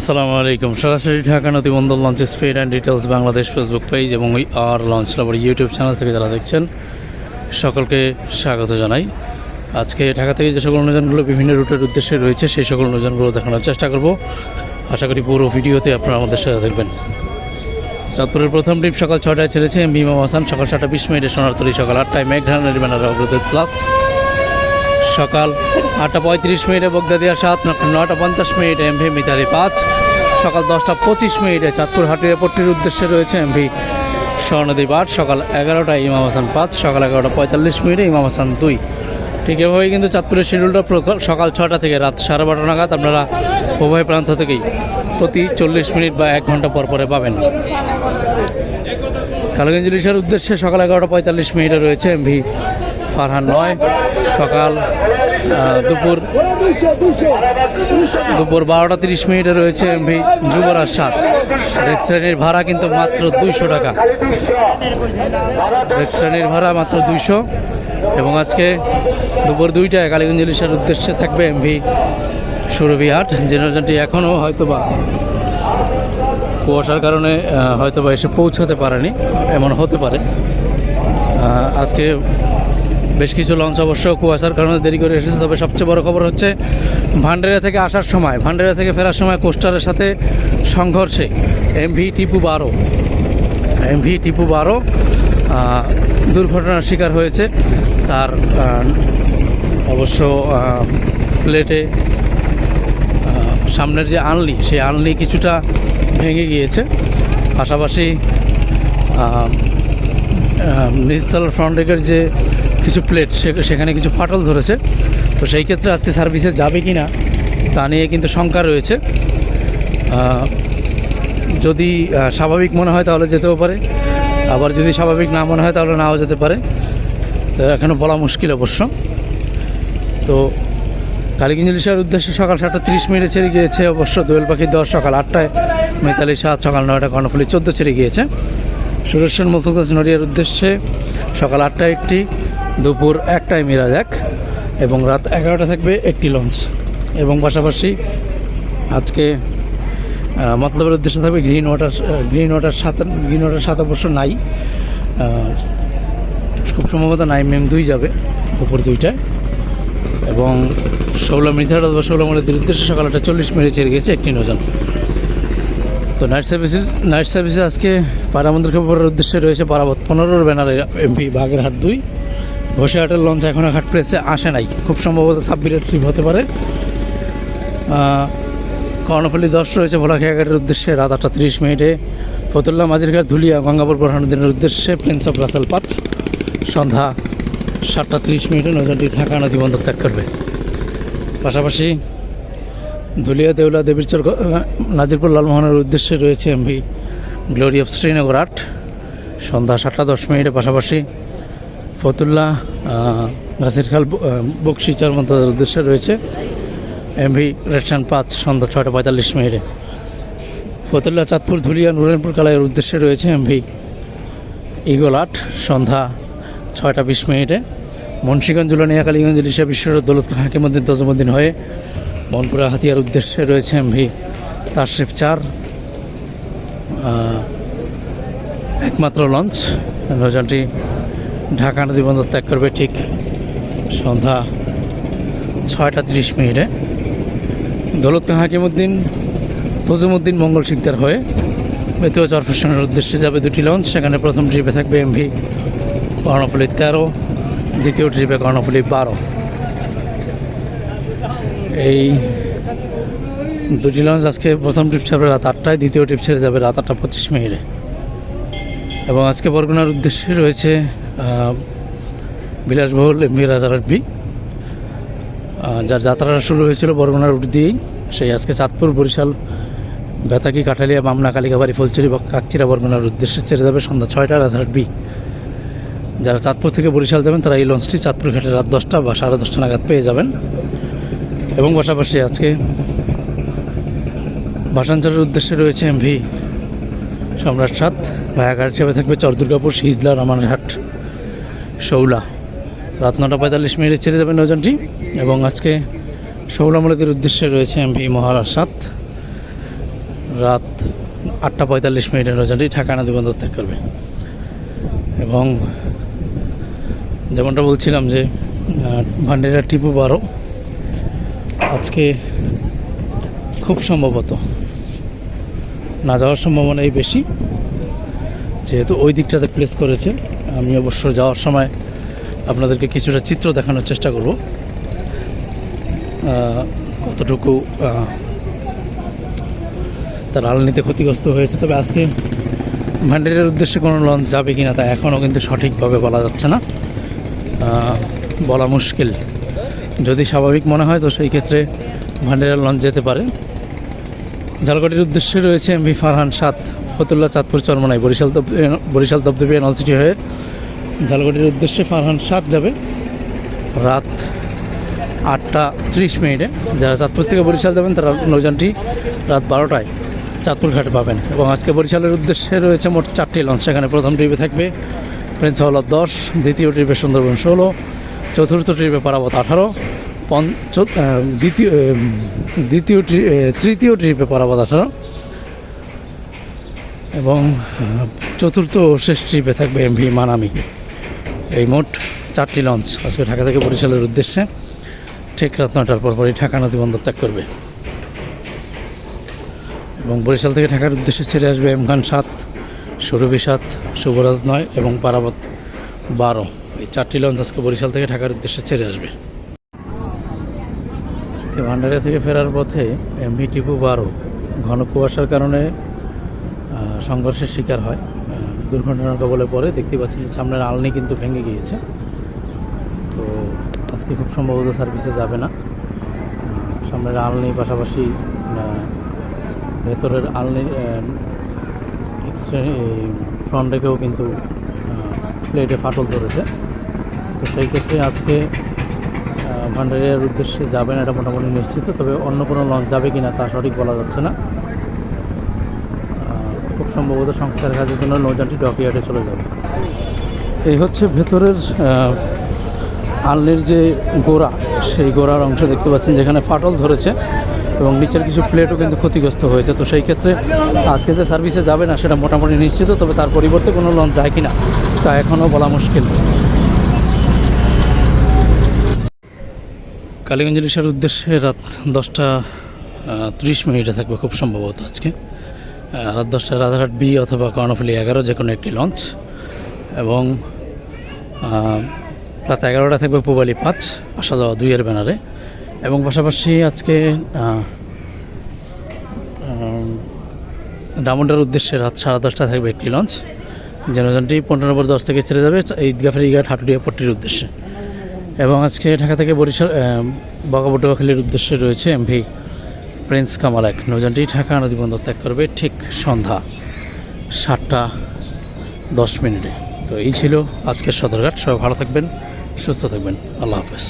আসসালামু আলাইকুম। সরাসরি ঢাকা নদী বন্দর launch speed and details Bangladesh Facebook page এবং ওই আর লঞ্চ লাভার ইউটিউব চ্যানেল থেকে যারা দেখছেন, সকলকে স্বাগত জানাই। আজকে ঢাকা থেকে যে সকল অনুযানগুলো বিভিন্ন রুটের উদ্দেশ্যে রয়েছে, সেই সকল অনুযানগুলো দেখানোর চেষ্টা করব। আশা করি পুরো ভিডিওতে আপনারা আমাদের সাথে দেখবেন চাঁদপুরের প্রথম ট্রিপ সকাল ছটায় ছেড়েছে এম ইমাম হাসান। সকাল ছটা বিশ মিনিটে সোনারতলি সকাল আটটায় মেঘানের ব্যানার অগ্রদূত প্লাস সকাল আটটা পঁয়ত্রিশ মিনিটে বগদাদিয়া সাত, নটা পঞ্চাশ মিনিটে এমভি মিতালি পাঁচ, সকাল দশটা পঁচিশ মিনিটে চাঁদপুর হাটের উদ্দেশ্যে রয়েছে এমভি স্বর্ণদ্বীপ আট, সকাল এগারোটায় ইমাম হাসান পাঁচ, সকাল এগারোটা পঁয়তাল্লিশ মিনিটে ইমাম হাসান দুই। ঠিক এভাবেই কিন্তু চাঁদপুরের শিডিউলটা সকাল ছটা থেকে রাত সাড়ে বারোটা নাগাদ আপনারা উভয় প্রান্ত থেকেই প্রতি চল্লিশ মিনিট বা এক ঘণ্টা পর পরে পাবেন। কালগঞ্জ উদ্দেশ্যে সকাল এগারোটা পঁয়তাল্লিশ মিনিটে রয়েছে এমভি ফারহান নয়, সকাল দুপুর দুপুর বারোটা তিরিশ মিনিটে রয়েছে এমভি যুবরাজ সাত রেক শ্রেণির ভাড়া কিন্তু মাত্র দুইশো টাকা। রেক শ্রেণির ভাড়া মাত্র দুইশো। এবং আজকে দুপুর দুইটায় কালীগঞ্জ ইলিশের উদ্দেশ্যে থাকবে এমভি সুরভি হাট। জেনারেশনটি এখনও হয়তো বা কুয়াশার কারণে আহ, হয়তো বা এসে পৌঁছাতে পারেনি। এমন হতে পারে। আজকে বেশ কিছু লঞ্চ অবশ্য কুয়াশার কারণে দেরি করে এসেছে, তবে সবচেয়ে বড় খবর হচ্ছে ভান্ডারিয়া থেকে আসার সময়, ভান্ডারিয়া থেকে ফেরার সময় কোস্টারের সাথে সংঘর্ষে এমভি টিপু বারো এমভি টিপু বারো দুর্ঘটনার শিকার হয়েছে। তার অবশ্য প্লেটে সামনের যে আনলি সেই আনলি কিছুটা ভেঙে গিয়েছে। পাশাপাশি আহ, ফ্রন্ট ডেকের যে কিছু প্লেট সেখানে কিছু ফাটল ধরেছে। তো সেই ক্ষেত্রে আজকে সার্ভিসে যাবে কি না তা নিয়ে কিন্তু শঙ্কা রয়েছে। যদি স্বাভাবিক মনে হয় তাহলে যেতেও পারে। আবার যদি স্বাভাবিক না মনে হয় তাহলে নাও যেতে পারে। তো এখনও বলা মুশকিল অবশ্য। তো কালীগঞ্জ ইলিশার উদ্দেশ্যে সকাল সাতটা তিরিশ মিনিটে ছেড়ে গিয়েছে অবশ্য দোয়েল পাখি দশ সকাল আটটায়। মেতালি সাত সকাল নয়টা কর্ণফুলি চোদ্দ ছেড়ে গিয়েছে। সুরেশ্বর মুক্তগঞ্জ নড়িয়ার উদ্দেশ্যে সকাল আটটায় একটি, দুপুর একটায় মিরাজ এক এবং রাত এগারোটা থাকবে একটি লঞ্চ। এবং পাশাপাশি আজকে মতলবের উদ্দেশ্যে থাকবে গ্রিন ওয়াটার গ্রিন ওয়াটার সাত, গ্রিন ওয়াটার সাত অবশ্য নাই। খুব সম্ভবত নাই মেম দুই যাবে দুপুর দুইটায়। এবং ষোলো মিনিট অথবা ষোলো মিনিটের উদ্দেশ্যে সকাল আটটা চল্লিশ মিনিট ছেড়ে গেছে একটি নজন। তো নাইট সার্ভিসেস নাইট সার্ভিসে আজকে পারামন্দির খবরের উদ্দেশ্যে রয়েছে পারাবত পনেরোর ব্যানারে এমপি বাগেরহাট দুই। ঘোষাহাটের লঞ্চ এখনও ঘাট প্রেসে আসে নাই। খুব সম্ভবত সাব্বিরের ট্রিপ হতে পারে। কর্ণফুলি দশ রয়েছে ভোলাখিয়াঘাটের উদ্দেশ্যে, রাত আটটা তিরিশ মিনিটে। ফতুল্লা মাঝিরঘাট ধুলিয়া, গঙ্গাপুর বোরহানুদ্দিনের উদ্দেশ্যে প্রিন্স অফ রাসেল পাঁচ সন্ধ্যা সাতটা তিরিশ মিনিটে নজরটি ঢাকা নদী বন্দর ত্যাগ করবে। পাশাপাশি ধুলিয়া দেউলা দেবীরচর নাজিরপুর লালমোহনের উদ্দেশ্যে রয়েছে এমভি গ্লোরি অফ শ্রীনগর আট সন্ধ্যা সাতটা দশ মিনিটের পাশাপাশি ফতুল্লাহ গাছিরখাল বক্সি চরমন্তাদের উদ্দেশ্যে রয়েছে এমভি রেশন পাঁচ, সন্ধ্যা ছয়টা পঁয়তাল্লিশ মিনিটে। ফতুল্লা, চাঁদপুর, ধুলিয়া, নুরেনপুর কালাইয়ের উদ্দেশ্যে রয়েছে এমভি ইগল আট সন্ধ্যা ছয়টা বিশ মিনিটে। মুন্সিগঞ্জ জুলানিয়া কালীগঞ্জ ইলিশা বিশ্বের দৌলত হাকিমুদ্দিন, তজমুদ্দিন হয়ে মনপুরা হাতিয়ার উদ্দেশ্যে রয়েছে এমভি তাশরিফ চার। একমাত্র লঞ্চ। নৌযানটি ঢাকা নদী বন্দর ত্যাগ করবে ঠিক সন্ধ্যা ছয়টা তিরিশ মিনিটে। দৌলত খাঁ হাকিমুদ্দিন, তজুমুদ্দিন মঙ্গল সিকদার হয়ে মেতুয়া চরফেশনের উদ্দেশ্যে যাবে দুটি লঞ্চ। সেখানে প্রথম ট্রিপে থাকবে এমভি কর্ণফুলি তেরো, দ্বিতীয় ট্রিপে কর্ণফুলি বারো। এই দুটি লঞ্চ আজকে প্রথম ট্রিপ ছাড়বে রাত আটটায়, দ্বিতীয় ট্রিপ ছেড়ে যাবে রাত আটটা পঁচিশ মিনিটে। এবং আজকে বরগুনার উদ্দেশ্যে রয়েছে বিলাসবহুল এমভি রাজারবি যার যাত্রাটা শুরু হয়েছিল বরগুনার রুট দিয়েই। সেই আজকে চাঁদপুর, বরিশাল বেতাকি কাঠালিয়া, মামনা কালিকাবাড়ি ফুলচুরি বা কাকচিরা বরগুনার উদ্দেশ্যে ছেড়ে যাবে সন্ধ্যা ছয়টা রাজারহাট বি যারা চাঁদপুর থেকে বরিশাল যাবেন, তারা এই লঞ্চটি চাঁদপুর ঘাটে রাত দশটা বা সাড়ে দশটা নাগাদ পেয়ে যাবেন। এবং পাশাপাশি আজকে ভাষাঞ্চলের উদ্দেশ্যে রয়েছে এমভি সম্রাট সাত ভায়াঘাট হিসেবে থাকবে চরদুর্গাপুর সিজলা রামানঘাট শৌলা। রাত নটা পঁয়তাল্লিশ মিনিটে ছেড়ে যাবে নজনটি এবং আজকে শৌলামূলকের উদ্দেশ্যে রয়েছে এমভি মহারাজ সাত। রাত আটটা পঁয়তাল্লিশ মিনিটের নৌযানটি ঢাকা নদী বন্দর ত্যাগ করবে। এবং যেমনটা বলছিলাম যে ভান্ডেরা টিপু বারো আজকে খুব সম্ভবত না যাওয়ার সম্ভাবনাই বেশি। যেহেতু ওই দিকটাতে প্লেস করেছে, আমি অবশ্য যাওয়ার সময় আপনাদেরকে কিছুটা চিত্র দেখানোর চেষ্টা করব। কতটুকু তার আলনিতে ক্ষতিগ্রস্ত হয়েছে। তবে আজকে ভান্ডারের উদ্দেশ্যে কোনো লঞ্চ যাবে কি না তা এখনও কিন্তু সঠিকভাবে বলা যাচ্ছে না। বলা মুশকিল। যদি স্বাভাবিক মনে হয়, তো সেই ক্ষেত্রে ভান্ডারের লঞ্চ যেতে পারে। ঝালকাঠির উদ্দেশ্যে রয়েছে এমভি ফারহান সাত, ফতুল্লা চাঁদপুর চরমনাই, বরিশাল বরিশাল তপদেবী নলসিটি হয়ে ঝালকাঠির উদ্দেশ্যে ফারহান সাত যাবে রাত আটটা ত্রিশ মিনিটে। যারা চাঁদপুর থেকে বরিশাল যাবেন, তারা নৌযানটি রাত বারোটায় চাঁদপুর ঘাটে পাবেন। এবং আজকে বরিশালের উদ্দেশ্যে রয়েছে মোট চারটি লঞ্চ। সেখানে প্রথম ট্রিপে থাকবে প্রিন্স হাওলার দশ, দ্বিতীয় ট্রিপে সুন্দরবন ষোলো চতুর্থ ট্রিপে পারাবত আঠারো পঞ্চ দ্বিতীয় দ্বিতীয় তৃতীয় ট্রিপে পারাবত আঠারো এবং চতুর্থ শেষ ট্রিপে থাকবে এমভি মানামি। এই মোট চারটি লঞ্চ আজকে ঢাকা থেকে বরিশালের উদ্দেশ্যে। ঠিক রাত নটার পরপরই ঢাকা নদী বন্দর ত্যাগ করবে। এবং বরিশাল থেকে ঢাকার উদ্দেশ্যে ছেড়ে আসবে এম খান সাত, সুরভি সাত, শুভরাজ নয় এবং পারাবত বারো। এই চারটি লঞ্চ আজকে বরিশাল থেকে ঢাকার উদ্দেশ্যে ছেড়ে আসবে। আজকে ভান্ডারিয়া থেকে ফেরার পথে এমভি টিপু বারো ঘন কুয়াশার কারণে সংঘর্ষের শিকার হয়। দুর্ঘটনার কবলে পরে দেখতে পাচ্ছি যে সামনের আলনি কিন্তু ভেঙে গিয়েছে। তো আজকে খুব সম্ভবত সার্ভিসে যাবে না। সামনের আলনি পাশাপাশি ভেতরের আলনির এক্সট্রা ফ্রন্ট ডেকেও কিন্তু প্লেটে ফাটল ধরেছে। তো সেই ক্ষেত্রে আজকে ভান্ডারিয়ার উদ্দেশ্যে যাবেন এটা মোটামুটি নিশ্চিত তবে অন্য কোনো লঞ্চ যাবে কি না তা সঠিক বলা যাচ্ছে না। খুব সম্ভবত সংস্থার কাজের জন্য নৌযানটি ডকিয়ার্ডে চলে যাবে। এই হচ্ছে ভেতরের আহ, আলনির যে গোড়া সেই গোড়ার অংশ দেখতে পাচ্ছেন যেখানে ফাটল ধরেছে এবং নিচের কিছু প্লেটও কিন্তু ক্ষতিগ্রস্ত হয়েছে। তো সেই ক্ষেত্রে আজকে যে সার্ভিসে যাবে না সেটা মোটামুটি নিশ্চিত তবে তার পরিবর্তে কোনো লঞ্চ যায় কি না তা এখনও বলা মুশকিল। কালীগঞ্জ ইলিশার উদ্দেশ্যে রাত দশটা ত্রিশ মিনিটে থাকবে খুব সম্ভবত আজকে। রাত দশটায় রাজারহাট বি অথবা কর্ণফুলি এগারো যে কোনো একটি লঞ্চ। এবং রাত এগারোটা থাকবে পুবালি পাঁচ, আসা যাওয়া দুইয়ের ব্যানারে। এবং পাশাপাশি আজকে ডায়মন্ডের উদ্দেশ্যে রাত সাড়ে দশটা থাকবে একটি লঞ্চ। জেনারেশনটি পনেরো নম্বর দশ থেকে ছেড়ে যাবে ঈদগা ফেরিঘাট হাটুরিয়া পট্টির উদ্দেশ্যে। এবং আজকে ঢাকা থেকে বরিশাল বকাবটুয়াখালীর উদ্দেশ্যে রয়েছে এমভি প্রিন্স কামাল এক। নৌযানটি ঢাকা নদী বন্দর ত্যাগ করবে ঠিক সন্ধ্যা সাতটা দশ মিনিটে। তো এই ছিল আজকের সদরঘাট। সবাই ভালো থাকবেন, সুস্থ থাকবেন। আল্লাহ হাফেজ।